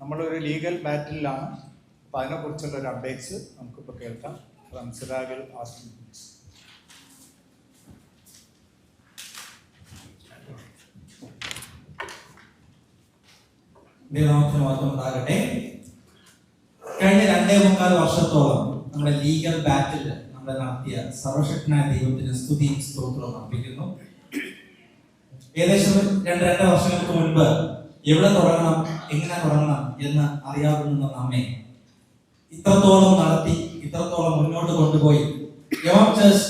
നമ്മളൊരു ലീഗൽ ബാറ്റിലാണ് അപ്പോൾ അതിനെക്കുറിച്ചുള്ള ഒരു അപ്ഡേറ്റ്സ് നമുക്കിപ്പോൾ കേൾക്കാം. ഫ്രം സിറാഗിൽ മാത്രം ഉണ്ടാകട്ടെ കഴിഞ്ഞ രണ്ടേ മുക്കാൽ വർഷത്തോളം നമ്മുടെ ലീഗൽ ബാറ്റിൽ നമ്മൾ നടത്തിയ സർവശക്തനായ ദൈവത്തിന് സ്തുതി സ്തോത്രം അർപ്പിക്കുന്നു. ഏകദേശം രണ്ട് രണ്ടര വർഷങ്ങൾക്ക് മുൻപ് എവിടെ തുടങ്ങണം? എങ്ങനെ തുടങ്ങണം എന്ന് അറിയാവുന്ന നമ്മെ ഇത്രത്തോളം നടത്തി ഇത്രത്തോളം മുന്നോട്ട് കൊണ്ടുപോയി.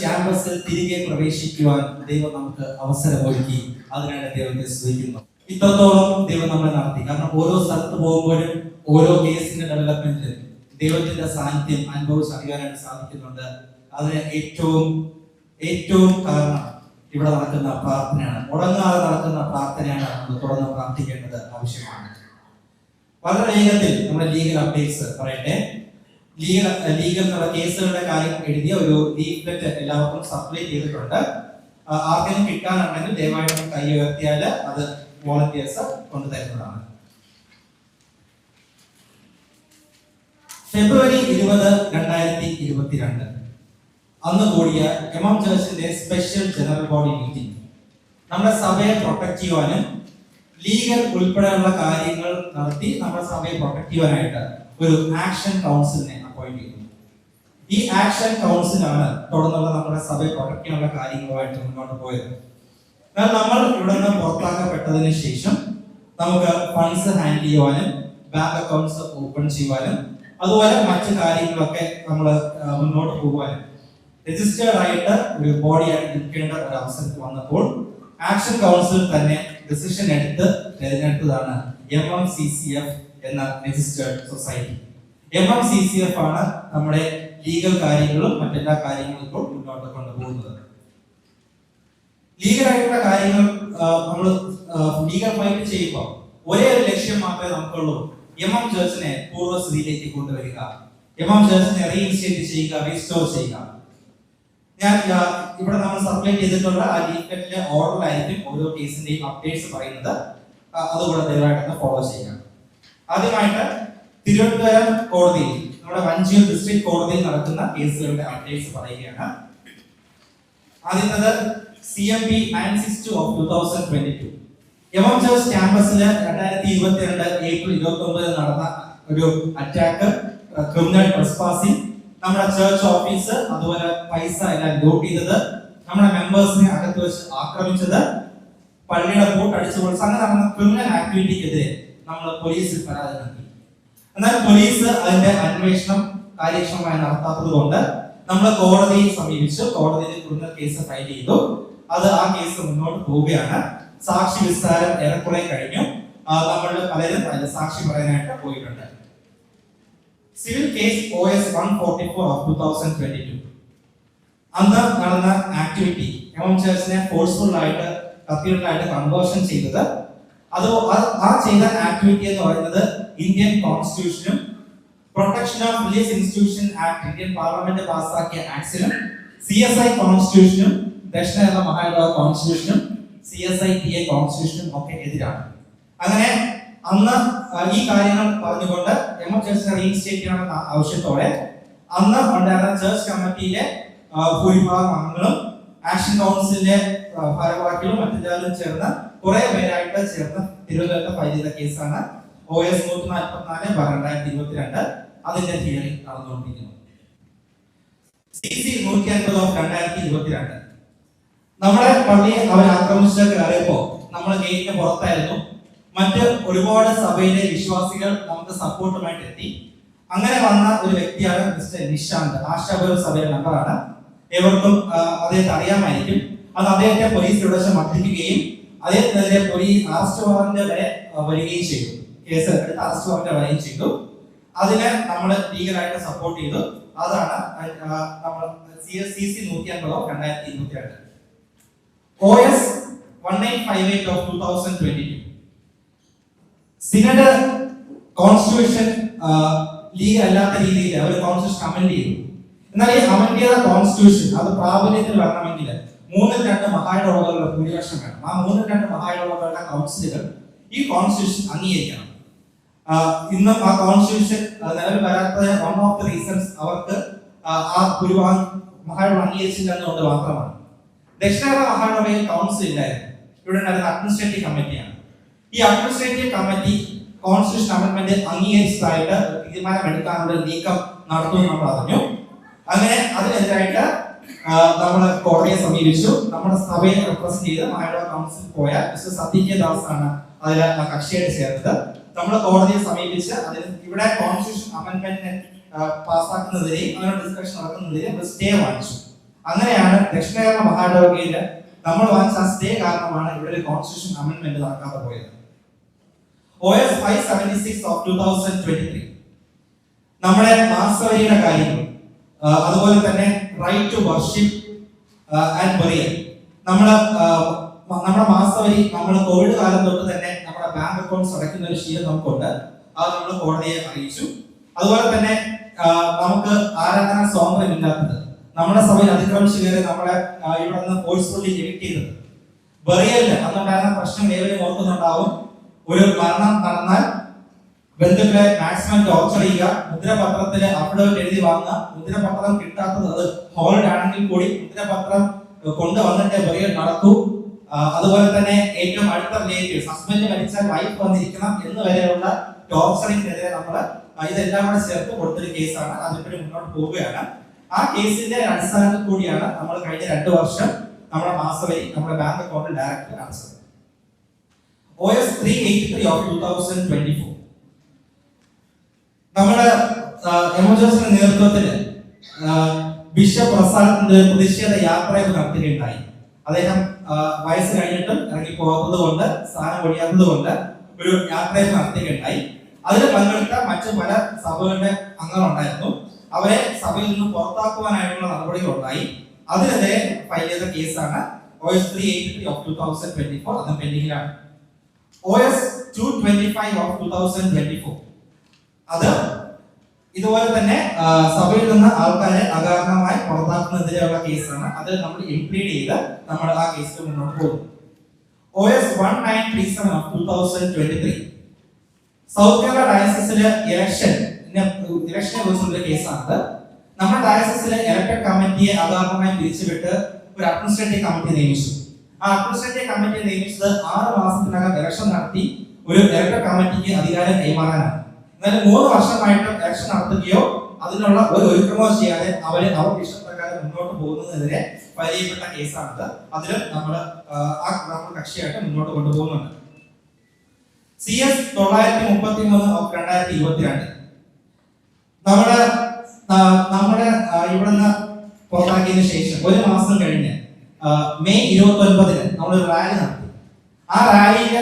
ക്യാമ്പസിൽ തിരികെ പ്രവേശിക്കുവാൻ ദൈവം നമുക്ക് അവസരം ഒരുക്കി അതിനാണ് ദൈവത്തെ സ്വീകരിക്കുന്നു ഇത്രത്തോളം ദൈവം നമ്മളെ നടത്തി. കാരണം ഓരോ സ്ഥലത്ത് പോകുമ്പോഴും ഓരോ കേസിന്റെ ഡെവലപ്മെന്റിൽ ദൈവത്തിന്റെ സാന്നിധ്യം അനുഭവിച്ചറിയാനായിട്ട് സാധിക്കുന്നുണ്ട്. അതിന് ഏറ്റവും ഏറ്റവും കാരണം ഇവിടെ നടക്കുന്ന പ്രാർത്ഥനയാണ്. മുടങ്ങാതെ നടക്കുന്ന പ്രാർത്ഥനയാണ് നമ്മൾ തുടർന്ന് പ്രാർത്ഥിക്കേണ്ടത് ആവശ്യമാണ്. വളരെ വേഗത്തിൽ നമ്മുടെ ലീഗൽ അപ്ഡേറ്റ്സ് പറയട്ടെ. ലീഗൽ ലീഗൽ എന്നുള്ള കേസുകളുടെ കാര്യം എഴുതിയ ഒരു ലീഫ്ലെറ്റ് എല്ലാവർക്കും സപ്ലൈ ചെയ്തിട്ടുണ്ട്. ആർക്കെങ്കിലും കിട്ടാനുണ്ടെങ്കിൽ ദയവായിട്ട് കൈ ഉയർത്തിയാൽ അത് വോളണ്ടിയേഴ്സ് കൊണ്ടുതരുന്നതാണ് ഫെബ്രുവരി ഇരുപത് രണ്ടായിരത്തി ഇരുപത്തിരണ്ട്. അന്ന് കൂടിയ എം ചർച്ചിന്റെ സ്പെഷ്യൽ ജനറൽ ബോഡി മീറ്റിംഗ് നമ്മുടെ സഭയെ പ്രൊട്ടക്ട് ചെയ്യുവാനും ലീഗൽ ഉൾപ്പെടെയുള്ള കാര്യങ്ങൾ നടത്തി നമ്മുടെ സഭയെ പ്രൊട്ടക്ട് ചെയ്യുവാനായിട്ട് ഒരു ആക്ഷൻ കൗൺസിലിനെ അപ്പോയിന്റ് ചെയ്യുന്നു ഈ ആക്ഷൻ കൗൺസിലാണ് തുടർന്നുള്ള നമ്മുടെ സഭയെ പ്രൊട്ടക്ട് ചെയ്യാനുള്ള കാര്യങ്ങളുമായിട്ട് മുന്നോട്ട് പോയത്. എന്നാൽ നമ്മൾ ഇവിടെ നിന്ന് പുറത്താക്കപ്പെട്ടതിന് ശേഷം നമുക്ക് ഫണ്ട്സ് ഹാൻഡിൽ ചെയ്യുവാനും ബാങ്ക് അക്കൗണ്ട്സ് ഓപ്പൺ ചെയ്യുവാനും അതുപോലെ മറ്റു കാര്യങ്ങളൊക്കെ നമ്മൾ മുന്നോട്ട് പോകുവാനും രജിസ്റ്റേർഡ് ആയിട്ട് ഒരു ബോഡി ആയിട്ട് നിൽക്കേണ്ട ഒരു അവസരത്തിൽ വന്നപ്പോൾ ആക്ഷൻ കൗൺസിൽ തന്നെ ഡിസിഷൻ എടുത്ത് തിരഞ്ഞെടുത്തതാണ് M M C C F എന്ന registered society M M C C F ആണ് നമ്മുടെ ലീഗൽ കാര്യങ്ങളും മറ്റെല്ലാ കാര്യങ്ങളും ഇപ്പോൾ മുന്നോട്ട് കൊണ്ടുപോകുന്നത്. ലീഗൽ ആയിട്ടുള്ള കാര്യങ്ങൾ നമ്മൾ ലീഗൽ ഫൈറ്റ് ചെയ്യുമ്പോൾ ഒരേ ഒരു ലക്ഷ്യം മാത്രമേ നമുക്കുള്ളൂ. എം എം ജേഴ്സിനെ പൂർവസ്ഥിതിയിലേക്ക് കൊണ്ടുവരിക. എം എം ജേഴ്സിനെ റീഇൻസ്റ്റേറ്റ് ചെയ്യുക റീസ്റ്റോർ ചെയ്യുക. ഞാൻ ഇവിടെ നമ്മൾ സപ്ലൈ ചെയ്തിട്ടുള്ള ആ ലീഫ്ലെറ്റിലെ ഓർഡറിലായിരിക്കും ഓരോ കേസിന്റെയും അപ്ഡേറ്റ്സ് പറയുന്നത്. അതുകൂടെ ദയവായിട്ട് ഫോളോ ചെയ്യുക ആദ്യമായിട്ട് തിരുവനന്തപുരം കോടതിയിൽ നമ്മുടെ വഞ്ചിയൂർ ഡിസ്ട്രിക്ട് കോടതിയിൽ നടക്കുന്ന കേസുകളുടെ അപ്ഡേറ്റ്സ് പറയുകയാണ്. ആദ്യത്തത് C M P nine six two of two thousand twenty two M M Jose രണ്ടായിരത്തി ഇരുപത്തിരണ്ട് ഏപ്രിൽ ഇരുപത്തി ഒമ്പതിൽ നടന്ന ഒരു അറ്റാക്ക് ക്രിമിനൽ ട്രസ്പാസിംഗ് നമ്മുടെ ചേർച്ച് ഓഫീസ് അതുപോലെ പൈസ എല്ലാം ലൂട്ട് ചെയ്തത് നമ്മുടെ മെമ്പേഴ്സിനെ അകത്ത് വെച്ച് ആക്രമിച്ചത് പള്ളിയുടെ ബോട്ട് അടിച്ചു പൊളിച്ച് അങ്ങനെ നടന്ന ക്രിമിനൽ ആക്ടിവിറ്റിക്കെതിരെ നമ്മൾ പോലീസിൽ പരാതി നൽകി. എന്നാൽ പോലീസ് അതിന്റെ അന്വേഷണം കാര്യക്ഷമമായി നടത്താത്തത് കൊണ്ട് നമ്മൾ കോടതിയെ സമീപിച്ചു. കോടതിയിൽ ക്രിമിനൽ കേസ് ഫയൽ ചെയ്തു. അത് ആ കേസ് മുന്നോട്ട് പോവുകയാണ്. സാക്ഷി വിസ്താരം ഏറെക്കുറെ കഴിഞ്ഞു. നമ്മൾ പലരും സാക്ഷി പറയാനായിട്ട് പോയിട്ടുണ്ട്. Civil case O S one forty four of two thousand twenty two അന്ന് നടന്ന ആക്ടിവിറ്റി എം ചേഴ്സിനെ ഫോഴ്സ്ഫുൾ ആയിട്ട് കത്തീഡ്രലായിട്ട് കൺവേർഷൻ ചെയ്തത്. അത് ആ- ചെയ്ത ആക്ടിവിറ്റി എന്ന് പറയുന്നത് Indian കോൺസ്റ്റിറ്റ്യൂഷനും protection of religious institution act Indian parliament പാസ്സാക്കിയ ആക്ടിനും സി എസ് ഐ കോൺസ്റ്റിറ്റ്യൂഷനും ദക്ഷിണ കേരള മഹാരാജ കോൺസ്റ്റിറ്റ്യൂഷനും C S I T A കോൺസ്റ്റിറ്റ്യൂഷനും ഒക്കെ എതിരാണ്. അങ്ങനെ അന്ന് ഈ കാര്യങ്ങൾ പറഞ്ഞുകൊണ്ട് എം എം ചേർച്ചിനെ റീഇൻസ്റ്റേറ്റ് ചെയ്യണമെന്ന ആവശ്യത്തോടെ അന്ന് ഉണ്ടായിരുന്ന ചേർച്ച് കമ്മിറ്റിയിലെ ഭൂരിഭാഗം അംഗങ്ങളും ആക്ഷൻ കൗൺസിലിന്റെ ഭാരവാഹികളും മറ്റെല്ലാവരും ചേർന്ന് കുറെ പേരായിട്ട് ചേർന്ന് തിരുവനന്തപുരത്ത് ചെയ്ത കേസാണ് ഒ എസ് നൂറ്റി നാൽപ്പത്തിനാല് ബാർ രണ്ടായിരത്തി ഇരുപത്തിരണ്ട് അതിന്റെ ഹിയറിംഗ് നടന്നുകൊണ്ടിരിക്കുന്നു. സി സി നൂറ്റി രണ്ടായിരത്തി ഇരുപത്തിരണ്ട് നമ്മളെ പള്ളിയെ അവർ ആക്രമിച്ച കയറിയപ്പോ നമ്മൾ ഗേറ്റിന് പുറത്തായിരുന്നു. മറ്റ് ഒരുപാട് സഭയിലെ വിശ്വാസികൾ നമുക്ക് സപ്പോർട്ടുമായിട്ട് എത്തി അങ്ങനെ വന്ന ഒരു വ്യക്തിയാണ് മിസ്റ്റർ നിശാന്ത്. ആശാപുരം സഭയുടെ മെമ്പറാണ് ഏവർക്കും അദ്ദേഹത്തെ അറിയാമായിരിക്കും. അത് അദ്ദേഹത്തെ പോലീസ് വെച്ച് മർദ്ദിക്കുകയും അദ്ദേഹത്തിനെതിരെ പോലീസ് അറസ്റ്റ് വാറന്റ് വരെ വരികയും ചെയ്തു. കേസ് എടുത്ത് അറസ്റ്റ് വാറന്റ് വരികയും ചെയ്തു. അതിനെ നമ്മൾ ലീഗലായിട്ട് സപ്പോർട്ട് ചെയ്തു. അതാണ് നമ്മൾ സി എസ് സി സി നൂറ്റി അൻപതോ രണ്ടായിരത്തി ഇരുപത്തി രണ്ട് O S one nine five eight of two thousand twenty two synod constitution legal അല്ലാത്ത രീതിയിൽ അവർ കോൺസ്റ്റിറ്റ്യൂഷൻ അമെൻഡ് ചെയ്തു. എന്നാൽ ഈ അമെൻഡ് ചെയ്ത കോൺസ്റ്റിറ്റ്യൂഷൻ അത് പ്രാബല്യത്തിൽ വരണമെങ്കിൽ മൂന്നിൽ രണ്ട് മഹായിടവകളുടെ ഭൂരിപക്ഷം വേണം. ആ മൂന്നിൽ രണ്ട് മഹായിടവകളുടെ കൗൺസിലുകൾ ഈ കോൺസ്റ്റിറ്റ്യൂഷൻ അംഗീകരിക്കണം. ഇന്നും ആ കോൺസ്റ്റിറ്റ്യൂഷൻ നിലവിൽ വരാത്തതിന് വൺ ഓഫ് ദി റീസൺസ് അവർക്ക് ആ, ഭൂരിഭാഗം മഹാരാജ അംഗീകരിച്ചില്ല എന്നുകൊണ്ട് മാത്രമാണ്. ദക്ഷിണേന്ത്യ മഹാരാജയിൽ കൗൺസിൽ ഇല്ലായിരുന്നു. ഇവിടെ അഡ്മിനിസ്ട്രേറ്റീവ് കമ്മിറ്റിയാണ് ഈ അഡ്മിനിസ്ട്രേറ്റീവ് കമ്മിറ്റി കോൺസ്റ്റിറ്റ്യൂഷൻ അമെന്റ്മെന്റ് അംഗീകരിച്ചതായിട്ട് തീരുമാനമെടുക്കാനുള്ള നീക്കം നടത്തുമെന്ന് നമ്മൾ അറിഞ്ഞു. അങ്ങനെ അതിനെതിരായിട്ട് നമ്മൾ കോടതിയെ സമീപിച്ചു. നമ്മുടെ സഭയെ റിപ്രസെന്റ് ചെയ്ത് മായോ കൗൺസിൽ പോയ മിസ്റ്റർ സത്യജ്ഞ ദാസ് ആണ് അതിൽ കക്ഷിയായിട്ട് ചേർത്തത് നമ്മൾ കോടതിയെ സമീപിച്ച് അതിൽ ഇവിടെ കോൺസ്റ്റിറ്റ്യൂഷൻ അമെൻഡ്മെന്റ് പാസ്സാക്കുന്നതിനെയും അങ്ങനെ ഡിസ്കഷൻ നടക്കുന്നതിനെയും സ്റ്റേ വാങ്ങിച്ചു. അങ്ങനെയാണ് ദക്ഷിണ കേരള മഹാഡോഗയിൽ നമ്മൾ വാങ്ങിച്ച സ്റ്റേ കാരണമാണ് ഇവിടെ ഒരു കോൺസ്റ്റിറ്റ്യൂഷൻ അമെന്റ്മെന്റ് നടക്കാതെ പോയത്. O S five seventy six of two thousand twenty three നമ്മുടെ മാസവരിയുടെ കാര്യങ്ങൾ അതുപോലെ തന്നെ right to worship and burial നമ്മൾ നമ്മുടെ മാസവരി നമ്മൾ കോവിഡ് കാലം തൊട്ട് തന്നെ നമ്മുടെ ബാങ്ക് അക്കൗണ്ട്സ് അടയ്ക്കുന്ന ഒരു ശീലം നമുക്കുണ്ട്. അത് നമ്മൾ കോടതിയെ അറിയിച്ചു. അതുപോലെ തന്നെ നമുക്ക് ആരാധന സ്വാതന്ത്ര്യമില്ലാത്തത് നമ്മുടെ സഭയിൽ അതിക്രമിച്ചു കയറി നമ്മളെ ഇവിടെ നിന്ന് ഫോഴ്സ്ഫുള്ളി എവിക്ട് ചെയ്തത്. ബറിയലിന് അന്നുണ്ടായിരുന്ന പ്രശ്നം ഏവരും ഓർക്കുന്നുണ്ടാവും. ഒരു മരണം നടന്നാൽ ബന്ധുക്കളെ മാക്സിമം ടോർച്ചർ ചെയ്യുക മുദ്രപത്രത്തിൽ അഫിഡവിറ്റ് എഴുതി വാങ്ങുക. മുദ്രപത്രം കിട്ടാത്തത് അത് ഹോൾഡ് ആണെങ്കിൽ കൂടി മുദ്രപത്രം കൊണ്ടുവന്നിട്ട് ബറിയൽ നടക്കൂ. അതുപോലെ തന്നെ ഏറ്റവും അടുത്ത റിലേറ്റീവ് ഹസ്ബൻഡ് മരിച്ചാൽ വൈഫ് വന്നിരിക്കണം എന്ന് വരെയുള്ള ടോർച്ചറിനെതിരെ നമ്മൾ ഇതെല്ലാം കൂടെ ചേർത്ത് കൊടുത്തൊരു കേസാണ്. അതിപ്പോഴും മുന്നോട്ട് പോവുകയാണ്. ആ കേസിന്റെ അടിസ്ഥാനത്തിൽ കൂടിയാണ് നമ്മൾ കഴിഞ്ഞ രണ്ട് വർഷം നമ്മുടെ മാസവരി നമ്മുടെ ബാങ്ക് അക്കൗണ്ടിൽ ഡയറക്റ്റ് അടച്ചത് ടൂ തൗസൻഡ് ട്വന്റി ഫോർ നമ്മുടെ എമർജൻസിയുടെ നേതൃത്വത്തിൽ ബിഷപ്പ് പ്രസാദിന്റെ പ്രതിഷേധ യാത്രയൊക്കെ നടത്തുകയുണ്ടായി. അദ്ദേഹം വയസ്സ് കഴിഞ്ഞിട്ടും ഇറങ്ങി പോകാത്തത് കൊണ്ട് സ്ഥാനം ഒഴിയാത്തത് കൊണ്ട് ഒരു യാത്രയൊക്കെ നടത്തുകയുണ്ടായി. അതിൽ പങ്കെടുത്ത മറ്റു പല സഭകളുടെ അംഗങ്ങളുണ്ടായിരുന്നു. അവരെ സഭയിൽ നിന്ന് പുറത്താക്കുവാനായിട്ടുള്ള നടപടികൾ ഉണ്ടായി അതിനെതിരെ ഫയൽ ചെയ്ത കേസാണ് O S three eighty three of twenty four അത് പെൻഡിങ്ങിലാണ് O S two twenty five of two thousand twenty four അത് ഇതുപോലെ തന്നെ സഭയിൽ നിന്ന് ആൾക്കാരെ അകാരണമായി പുറത്താക്കുന്നതിനെതിരെയുള്ള കേസാണ്. അത് നമ്മൾ ഇംപ്ലീഡ് ചെയ്ത് നമ്മൾ ആ കേസിൽ മുന്നോട്ട് പോകും O S one nine three seven of two thousand twenty three south Kerala ഡയസിസിലെ election ഇലക്ഷനെ കുറിച്ചുള്ള കേസാണത്. നമ്മുടെ ഡയസിസിലെ ഇലക്ടഡ് കമ്മിറ്റിയെ അകാരണമായി പിരിച്ചുവിട്ട് ഒരു അഡ്മിനിസ്ട്രേറ്റീവ് കമ്മിറ്റി നിയമിച്ചു. ആ അഡ്മിനിസ്ട്രേറ്റീവ് നിയമിച്ചത് ആറ് മാസത്തിനകം ഇലക്ഷൻ നടത്തി ഒരു ഇലക്ടർ കമ്മിറ്റിക്ക് അധികാരം കൈമാറാനാണ്. എന്നാൽ മൂന്ന് വർഷമായിട്ടും ഇലക്ഷൻ നടത്തുകയോ അതിനുള്ള ഒരു ഒരുക്കമോ ചെയ്യാതെ അവർ അവർക്ക് ഇഷ്ടപ്രകാരം മുന്നോട്ട് പോകുന്നതിനെതിരെ പരിചയപ്പെട്ട കേസാണിത്. അതിലും നമ്മൾ ആ നമ്മൾ കക്ഷിയായിട്ട് മുന്നോട്ട് കൊണ്ടുപോകുന്നുണ്ട്. സി എസ് തൊള്ളായിരത്തി മുപ്പത്തി മൂന്ന് രണ്ടായിരത്തി ഇരുപത്തിരണ്ട് നമ്മുടെ നമ്മുടെ ഇവിടുന്ന് പുറത്താക്കിയതിനു ശേഷം ഒരു മാസം കഴിഞ്ഞ് മെയ് ഇരുപത്തി ഒൻപതിന് നമ്മളൊരു റാലി നടത്തി. ആ റാലിയിൽ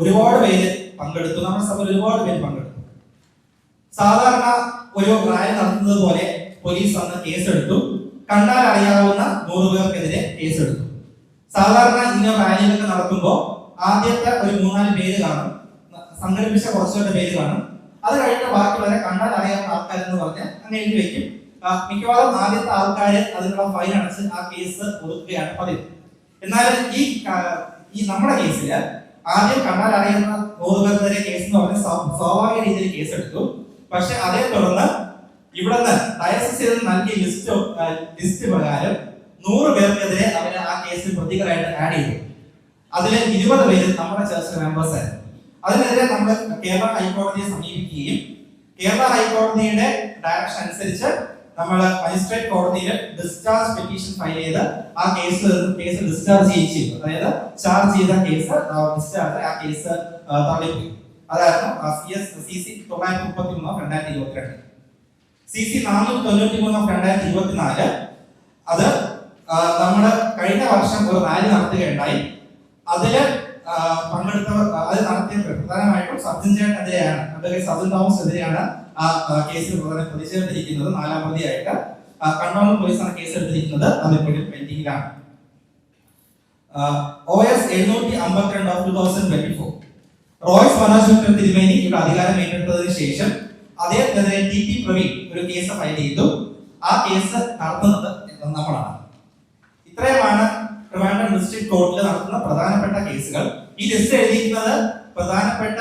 ഒരുപാട് പേര് പങ്കെടുത്തു. നമ്മുടെ സഭയിൽ ഒരുപാട് പേര് പങ്കെടുത്തു. സാധാരണ ഒരു റാലി നടത്തുന്നത് പോലെ പോലീസ് അന്ന് കേസെടുത്തു. കണ്ടാൽ അറിയാവുന്ന നൂറ് പേർക്കെതിരെ കേസെടുത്തു. സാധാരണ ഇങ്ങനെ റാലികളൊക്കെ നടത്തുമ്പോൾ ആദ്യത്തെ ഒരു മൂന്നാൽ പേര് കാണും. സംഘടിപ്പിച്ച കുറച്ചുപേരുടെ പേര് കാണും. അത് കഴിഞ്ഞ ബാക്കി വരെ കണ്ടാൽ അറിയാവുന്ന ആൾക്കാരെന്ന് പറഞ്ഞ് അങ്ങനെ വെക്കും. മിക്കവാറും ആദ്യത്തെ ആൾക്കാര് അതിനുള്ള ഫൈൻ അടച്ച് ആ കേസ് ഒതുക്കുകയാണ് പതിവ്. എന്നാൽ ഈ ഈ നമ്മുടെ കേസിൽ ആദ്യം കണ്ടാൽ അറിയുന്ന നൂറ് പേർക്കെതിരെ കേസ് എന്ന് പറഞ്ഞ സ്വാ- സ്വാഭാവിക രീതിയിൽ കേസ് എടുത്തു. പക്ഷെ അതേ തുടർന്ന് ഇവിടുന്ന് ഡയസിൽ നൽകിയ ലിസ്റ്റ് ലിസ്റ്റ് പ്രകാരം നൂറ് പേർക്കെതിരെ അവർ ആ കേസിൽ പ്രതികളായിട്ട് ആഡ് ചെയ്തു. അതിൽ ഇരുപത് പേര് നമ്മുടെ ചർച്ച മെമ്പേഴ്സ് ആയിരുന്നു. അതിനെതിരെ നമ്മൾ കേരള ഹൈക്കോടതിയെ സമീപിക്കുകയും കേരള ഹൈക്കോടതിയുടെ ഡയറക്ഷൻ അനുസരിച്ച് നമ്മൾ മജിസ്ട്രേറ്റ് കോടതിയിൽ ഡിസ്ചാർജ് പെറ്റീഷൻ ഫയൽ ചെയ്ത് ആ കേസ് കേസ് ഡിസ്ചാർജ് ചെയ്യുകയും അതായത് ചാർജ് ചെയ്ത കേസ് ഡിസ്ചാർജ് ആ കേസ് തള്ളിപ്പോയി. അതായിരുന്നു സി എസ് സി സി തൊള്ളായിരത്തി മുപ്പത്തി മൂന്ന് രണ്ടായിരത്തി ഇരുപത്തിരണ്ട്. സി സി നാനൂറ്റി തൊണ്ണൂറ്റി മൂന്ന് രണ്ടായിരത്തി അത് നമ്മൾ കഴിഞ്ഞ വർഷം ഒരു റാലി നടത്തുകയുണ്ടായി. അതിൽ പങ്കെടുത്തവർ അത് നടത്തിയ പ്രധാനമായിട്ടും സത്യൻ ചേട്ടനെതിരെയാണ് അതായത് സത്യൻ തോമസ് എതിരെയാണ് ആ കേസിൽ പ്രധാന പ്രതിഷേധത്തിരിക്കുന്നത് നാലാം പ്രതിയായിട്ട് കണ്ണൂർ പോലീസാണ് കേസ് എടുത്തിരിക്കുന്നത് അതിപ്പോഴും പെൻഡിങ്ങിലാണ്. ഒ എസ് എഴുന്നൂറ്റി അമ്പത്തിരണ്ട് two thousand twenty four Royce Manoj തിരുമേനി അധികാരം ഏറ്റെടുത്തതിന് ശേഷം അദ്ദേഹത്തിനെതിരെ ടി ടി പ്രവീൺ ഒരു കേസ് ഫയൽ ചെയ്തു. ആ കേസ് നടത്തുന്നത് നമ്മളാണ്. ഇത്രയുമാണ് ട്രിവാൻഡ്രം ഡിസ്ട്രിക്ട് കോർട്ടിൽ നടത്തുന്ന പ്രധാനപ്പെട്ട കേസുകൾ. ഈ ലിസ്റ്റ് എഴുതിയിരിക്കുന്നത് പ്രധാനപ്പെട്ട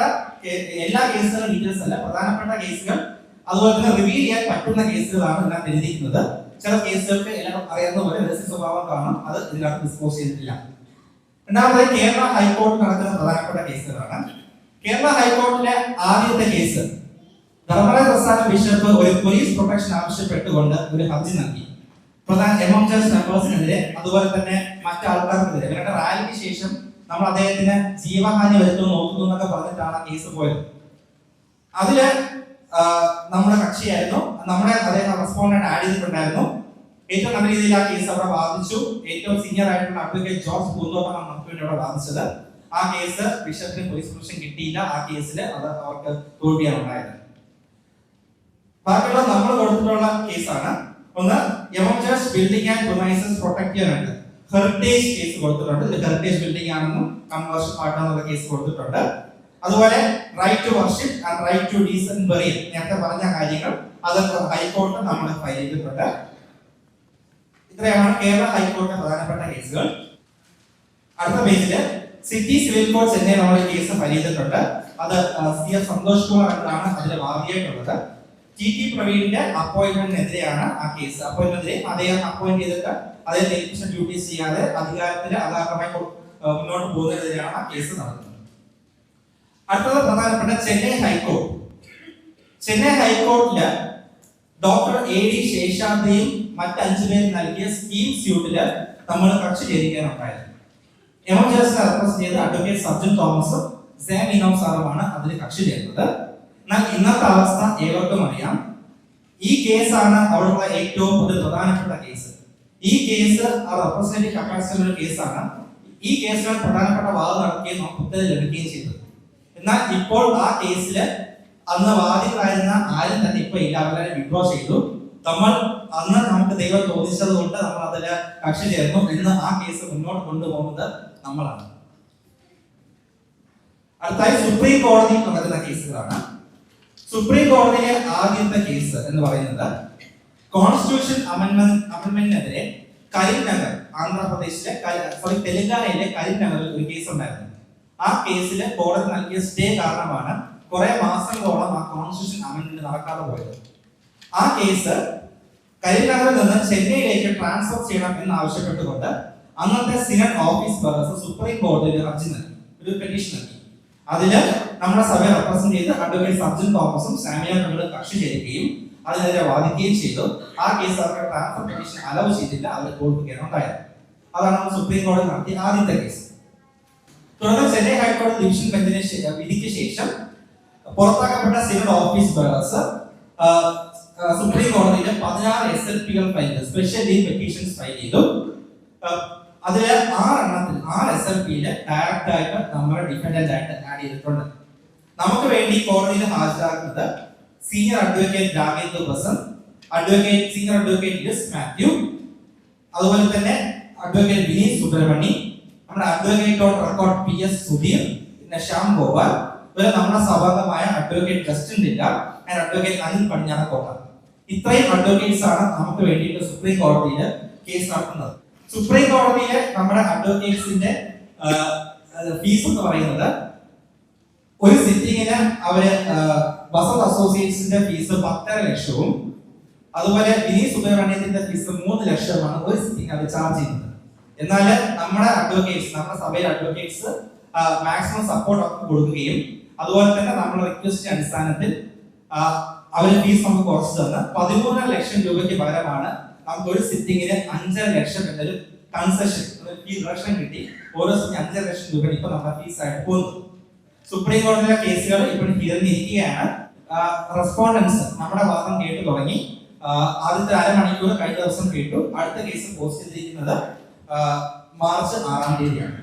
എല്ലാ കേസുകളും ഡീറ്റെയിൽസ് അല്ല പ്രധാനപ്പെട്ട കേസുകൾ അതുപോലെ തന്നെ റിവീൽ ചെയ്യാൻ പറ്റുന്ന കേസുകളാണ് ഇതിനകത്ത് എഴുതിയിരിക്കുന്നത്. ചില കേസുകൾക്ക് എല്ലാവർക്കും അറിയാവുന്ന പോലെ രഹസ്യ സ്വഭാവം കാരണം അത് ഇതിനകത്ത് ഡിസ്പോസ് ചെയ്തിട്ടില്ല. രണ്ടാമതായി കേരള ഹൈക്കോടതി നടക്കുന്ന പ്രധാനപ്പെട്ട കേസുകളാണ് കേരള ഹൈക്കോടതിയിലെ ആദ്യത്തെ കേസ് ധർമ്മരാജ പ്രസാദ് ബിഷപ്പ് ഒരു പോലീസ് പ്രൊട്ടക്ഷൻ ആവശ്യപ്പെട്ടുകൊണ്ട് ഒരു ഹർജി നൽകി. പ്രധാന എം എം ജോസ് മെമ്പേഴ്സിനെതിരെ അതുപോലെ തന്നെ മറ്റു ആൾക്കാർക്കെതിരെ. ഇവരുടെ റാലിക്ക് ശേഷം നമ്മൾ അദ്ദേഹത്തിന് ജീവഹാനി വരുത്തുമെന്ന് നോക്കുന്നു എന്നൊക്കെ പറഞ്ഞിട്ടാണ് കേസ് പോയത്. അതിൽ നമ്മുടെ കക്ഷിയായിരുന്നു. നമ്മുടെ അദ്ദേഹം റെസ്പോണ്ടന്റ് ആഡ് ചെയ്തിട്ടുണ്ടായിരുന്നു. ഏറ്റവും നല്ല രീതിയിൽ ആ കേസ് അവിടെ വാദിച്ചു ഏറ്റവും സീനിയർ ആയിട്ടുള്ള അഡ്വക്കേറ്റ് ജോർജ് പൂന്തോട്ടമാണ് നമുക്ക് വേണ്ടി അവിടെ വാദിച്ചത് ആ കേസ് ബിഷപ്പിന് പോലീസ് പ്രൊട്ടക്ഷൻ കിട്ടിയില്ല. ആ കേസിൽ അത് അവർക്ക് തോൽവിയാണ് ഉണ്ടായത് ബാക്കിയുള്ള നമ്മൾ കൊടുത്തിട്ടുള്ള കേസാണ് ഒന്ന് എമർജൻസ് ബിൽഡിംഗ് ആൻഡ് പ്രൊമൈസസ് പ്രൊട്ടക്ട് ചെയ്യാനുണ്ട്. ഹെറിറ്റേജ് കേസ് കൊടുത്തിട്ടുണ്ട്. ഹെറിറ്റേജ് ബിൽഡിംഗ് ആണെന്നും കൺവേർഷൻ ആണെന്നുള്ള കേസ് കൊടുത്തിട്ടുണ്ട്. അതുപോലെ right to worship and right to decent burial നേരത്തെ പറഞ്ഞ കാര്യങ്ങൾ. അതൊക്കെ ഹൈക്കോടതി നമ്മൾ ഫയൽ ചെയ്തിട്ടുണ്ട് ഇത്രയാണ് കേരള ഹൈക്കോടതി പ്രധാനപ്പെട്ട കേസുകൾ. അടുത്ത പേജിൽ സിറ്റി സിവിൽ കോഡ് ചെന്നൈ നമ്മൾ കേസ് ഫയൽ ചെയ്തിട്ടുണ്ട് അത് സി എസ് സന്തോഷ് കുമാർ എന്നാണ് അതിൽ വാദിയായിട്ടുള്ളത് ടി ടി പ്രവീണിന്റെ അപ്പോയിന്റ്മെന്റിനെതിരെയാണ് ആ കേസ്. അപ്പോയിന്റ്മെന്റിനെ അദ്ദേഹം അപ്പോയിന്റ് ചെയ്തിട്ട് അദ്ദേഹം ഏൽപ്പിച്ച ഡ്യൂട്ടീസ് ചെയ്യാതെ അധികാരത്തിന് ആ, മുന്നോട്ട് പോകുന്നതിനെതിരെയാണ് ആ കേസ് നടക്കുന്നത് അടുത്തത് പ്രധാനപ്പെട്ട ചെന്നൈ ഹൈക്കോടതി ചെന്നൈ ഹൈക്കോടതിയിൽ ഡോക്ടർ എ ഡി ശേഷാദ്രിയും മറ്റ് അഞ്ചു പേരും നൽകിയ സ്കീം സ്യൂട്ടിൽ നമ്മൾ കക്ഷി ചേരിക്കാനുണ്ടായത് എമർജൻസി റെപ്രസെന്റ് ചെയ്ത അഡ്വക്കേറ്റ് സജ്ജൻ തോമസും സാം ഇനോം സാറുമാണ് അതിൽ കക്ഷി ചേർന്നത് എന്നാൽ ഇന്നത്തെ അവസ്ഥ ഏവർക്കും അറിയാം. ഈ കേസാണ് അവിടെയുള്ള ഏറ്റവും ഒരു പ്രധാനപ്പെട്ട കേസ്. ഈ കേസ് ആ റെപ്രസെന്റേറ്റീവ് കപ്പാസിറ്റിയുള്ള കേസാണ്. ഈ കേസിൽ പ്രധാനപ്പെട്ട വാദം നടക്കുകയും നമുക്ക് ഉത്തരം ലഭിക്കുകയും ചെയ്തത്. എന്നാൽ ഇപ്പോൾ ആ കേസിൽ അന്ന് വാദികളായിരുന്ന ആരും തന്നെ ഇപ്പൊ ഇല്ല. അവരെ വിഡ്രോ ചെയ്തു. നമ്മൾ അന്ന് നമുക്ക് ദൈവം തോന്നിച്ചത് കൊണ്ട് നമ്മൾ അതിൽ കക്ഷി ചേർന്നു. എന്ന് ആ കേസ് മുന്നോട്ട് കൊണ്ടുപോകുന്നത് നമ്മളാണ്. അടുത്തായി സുപ്രീം കോടതി നടക്കുന്ന കേസുകളാണ്. സുപ്രീം കോടതിയിലെ ആദ്യത്തെ കേസ് എന്ന് പറയുന്നത് കോൺസ്റ്റിറ്റ്യൂഷൻ അമെന്റ് അമെന്റ്മെന്റിനെതിരെ കരിംനഗർ ആന്ധ്രാപ്രദേശിലെ സോറി തെലങ്കാനയിലെ കരിംനഗറിൽ ഒരു കേസ് ഉണ്ടായിരുന്നു. ആ കേസിൽ കോടതി നൽകിയ സ്റ്റേ കാരണമാണ് കുറെ മാസങ്ങളോളം ആ കോൺസ്റ്റിറ്റ്യൂഷൻ അമെന്റ്മെന്റ് നടക്കാതെ പോയത്. ആ കേസ് കരിനഗറിൽ നിന്ന് ചെന്നൈയിലേക്ക് ട്രാൻസ്ഫർ ചെയ്യണം എന്ന് ആവശ്യപ്പെട്ടുകൊണ്ട് അന്നത്തെ സിനഡ് ഓഫീസ് ബർഗസ് സുപ്രീം കോടതിയിൽ ഹർജി നൽകി ഒരു പെറ്റീഷൻ നൽകി. അതിൽ നമ്മുടെ സഭയെ റെപ്രസെന്റ് ചെയ്ത് അഡ്വക്കേറ്റ് സർജൻ തോമസും സാമിയ തമ്മിൽ കക്ഷി ചേരുകയും അതിനെതിരെ വാദിക്കുകയും ചെയ്തു. ആ കേസ് അവരുടെ ട്രാൻസ്ഫർ പെറ്റീഷൻ അലവ് ചെയ്തില്ല. അവർ കോർട്ട് കയറുണ്ടായത് അതാണ് സുപ്രീം കോടതി നടത്തിയ ആദ്യത്തെ കേസ്. തുടർന്ന് ചെന്നൈ ഹൈക്കോടതി ഡിവിഷൻ ബെഞ്ചിന് വിധിക്ക് ശേഷം പുറത്താക്കപ്പെട്ട സിവിൽ ഓഫീസ് ബേഴ്സ് സുപ്രീം കോടതിയിൽ പതിനാറ് എസ് എൽ പികൾ ഫയൽ ചെയ്തു സ്പെഷ്യൽ ലീവ് പെറ്റീഷൻസ് ഫയൽ ചെയ്തു. അതിൽ ആറെണ്ണത്തിൽ ആറ് എസ് എൽ പിയിൽ ഡയറക്റ്റ് ആയിട്ട് നമ്മുടെ ഡിഫൻഡന്റ് ആയിട്ട് ആഡ് ചെയ്തിട്ടുണ്ട്. നമുക്ക് വേണ്ടി കോടതിയിൽ ഹാജരാക്കുന്നത് senior advocate Ramendra Prasant advocate senior advocate Liz Mathew അതുപോലെ തന്നെ അഡ്വക്കേറ്റ് വിനീത് സുബ്രഹ്മണി നമ്മുടെ advocate on record P S Sudheer പിന്നെ ശ്യാം ഗോപാൽ. ഇവരെ നമ്മുടെ സൗഹൃദമായ advocate Justin Dilla and advocate Anil Padinjarakotta. ഇത്രയും അഡ്വക്കേറ്റ്സ് ആണ് നമുക്ക് വേണ്ടിയിട്ട് സുപ്രീം കോടതിയിൽ കേസ് നടത്തുന്നത്. സുപ്രീം കോടതിയിലെ നമ്മുടെ അഡ്വക്കേറ്റ്സിന്റെ ഫീസ് എന്ന് പറയുന്നത് ഒരു സിറ്റിങ്ങിന് അവർ വസന്ത് അസോസിയേറ്റ്സിന്റെ ഫീസ് പത്തര ലക്ഷവും അതുപോലെ വിനീത് സുബ്രഹ്മണ്യത്തിന്റെ ഫീസ് മൂന്ന് ലക്ഷവുമാണ് ഒരു സിറ്റിംഗ് അവർ ചാർജ് ചെയ്യുന്നത്. എന്നാൽ നമ്മുടെ അഡ്വക്കേറ്റ്സ് നമ്മുടെ സഭയിലെ അഡ്വക്കേറ്റ്സ് മാക്സിമം സപ്പോർട്ട് അവർക്ക് കൊടുക്കുകയും അതുപോലെ തന്നെ നമ്മുടെ റിക്വസ്റ്റിന്റെ അടിസ്ഥാനത്തിൽ അവർ ഫീസ് നമുക്ക് കുറച്ച് തന്ന് പതിമൂന്നര ലക്ഷം രൂപയ്ക്ക് പകരമാണ് നമുക്ക് ഒരു സിറ്റിങ്ങിന് അഞ്ചര ലക്ഷം എന്നൊരു കൺസെഷൻ ഫീ റിഡക്ഷൻ കിട്ടി. ഓരോ സിറ്റിംഗ് അഞ്ചര ലക്ഷം രൂപ ഇപ്പൊ നമ്മുടെ ഫീസ് ആയിട്ട് പോകുന്നു. സുപ്രീം കോടതിയിലെ കേസുകൾ ഇപ്പോൾ തീർന്നിരിക്കുകയാണ് റെസ്പോണ്ടൻസ് നമ്മുടെ വാദം കേട്ടു തുടങ്ങി. ആദ്യത്തെ അരമണിക്കൂർ കഴിഞ്ഞ ദിവസം കേട്ടു. അടുത്ത കേസ് പോസ്റ്റ് ചെയ്തിരിക്കുന്നത് മാർച്ച് ആറാം തീയതിയാണ്.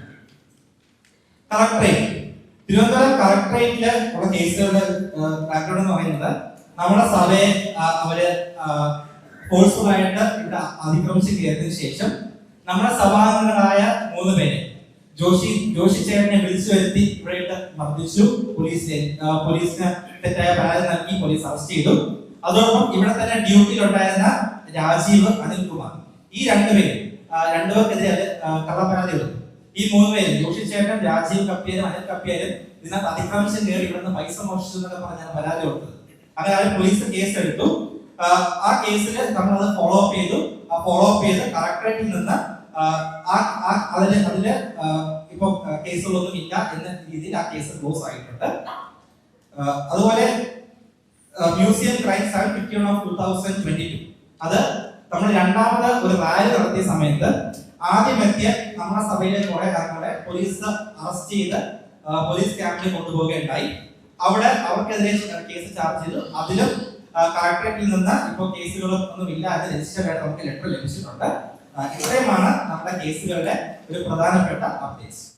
കളക്ടറേറ്റ് തിരുവനന്തപുരം കളക്ടറേറ്റിൽ ഉള്ള കേസുകളുടെ ബാക്ക്ഗ്രൗണ്ട് എന്ന് പറയുന്നത് നമ്മുടെ സഭയെ അവർ ഫോഴ്സ്ഫുള്ളായിട്ട് അതിക്രമിച്ച് കയറിയതിനു ശേഷം നമ്മുടെ സഭാംഗങ്ങളായ മൂന്ന് പേര് ജോഷി ജോഷി ചേട്ടനെ വിളിച്ചു വരുത്തി ഇവിടെ മർദ്ദിച്ചു പോലീസിനെ പോലീസിന് തെറ്റായ പരാതി നൽകി പോലീസ് അറസ്റ്റ് ചെയ്തു. അതോടൊപ്പം ഇവിടെ തന്നെ ഡ്യൂട്ടിയിൽ ഉണ്ടായിരുന്ന രാജീവ് അനിൽകുമാർ. ഈ രണ്ടുപേരും രണ്ടുപേർക്കെതിരെ കള്ളപ്പരാതി കൊടുത്തു ഈ മൂന്ന് പേരും ജോഷി ചേട്ടൻ രാജീവ് കപ്പിയരും അനിൽ കപ്പിയരും ഇതിനകത്ത് അതിക്രമിച്ച് കയറി ഇവിടുന്ന് പൈസ മോഷിച്ചു എന്നൊക്കെ പറഞ്ഞാണ് പരാതി കൊടുത്തത് അങ്ങനെ അവർ പോലീസ് കേസ് എടുത്തു ആ, കേസിൽ നമ്മൾ അത് ഫോളോ അപ്പ് ചെയ്തു. ആ ഫോളോ അപ്പ് ചെയ്ത് കളക്ടറേറ്റിൽ നിന്ന് അതിന് അതിൽ ഇപ്പൊ കേസുകളൊന്നും ഇല്ല എന്ന രീതിയിൽ ആ കേസ് ക്ലോസ് ആയിട്ടുണ്ട്. അതുപോലെ museum crime seven fifty one of two thousand twenty two അത് നമ്മൾ രണ്ടാമത് ഒരു റാലി നടത്തിയ സമയത്ത് ആദ്യം എത്തിയ നമ്മുടെ സഭയിലെ കുറെ ആളുകളെ പോലീസ് അറസ്റ്റ് ചെയ്ത് പോലീസ് ക്യാമ്പിൽ കൊണ്ടുപോവുകയുണ്ടായി. അവിടെ അവർക്കെതിരെ കേസ് ചാർജ് ചെയ്തു. അതിലും കളക്ടറേറ്റിൽ നിന്ന് ഇപ്പോൾ കേസുകളൊന്നും ഇല്ല അത് രജിസ്റ്റർ ആയിട്ട് നമുക്ക് ലെറ്റർ ലഭിച്ചിട്ടുണ്ട്. ഇത്രയുമാണ് നമ്മുടെ കേസുകളുടെ ഒരു പ്രധാനപ്പെട്ട അപ്ഡേറ്റ്സ്